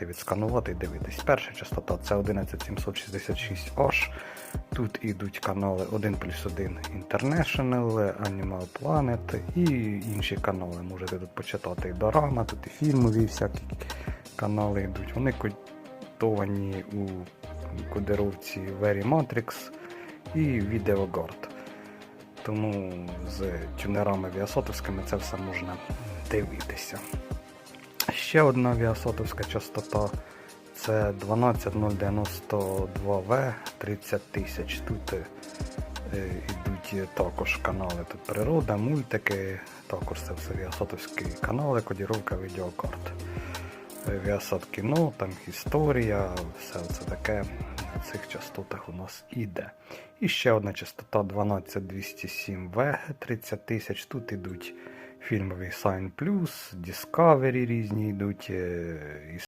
можете відсканувати і дивитись. Перша частота це 11766H. Тут ідуть канали 1 плюс 1 International, Animal Planet і інші канали. Можете тут почитати і дорама, тут і фільмові всякі канали йдуть. Вони кодовані у кодировці Very Matrix і VideoGuard. Тому з тюнерами Віасотовськими це все можна дивитися. Ще одна Віасотовська частота це 12092В 30 тисяч. Тут е, йдуть також канали тут природа, мультики, також це все Віасотовські канали, кодіровка відеокарт. Е, Віасат кіно, там історія, все це таке на цих частотах у нас іде. І ще одна частота 12207В 30 тисяч. Тут ідуть фільмові Sign Plus, Discovery різні йдуть, е,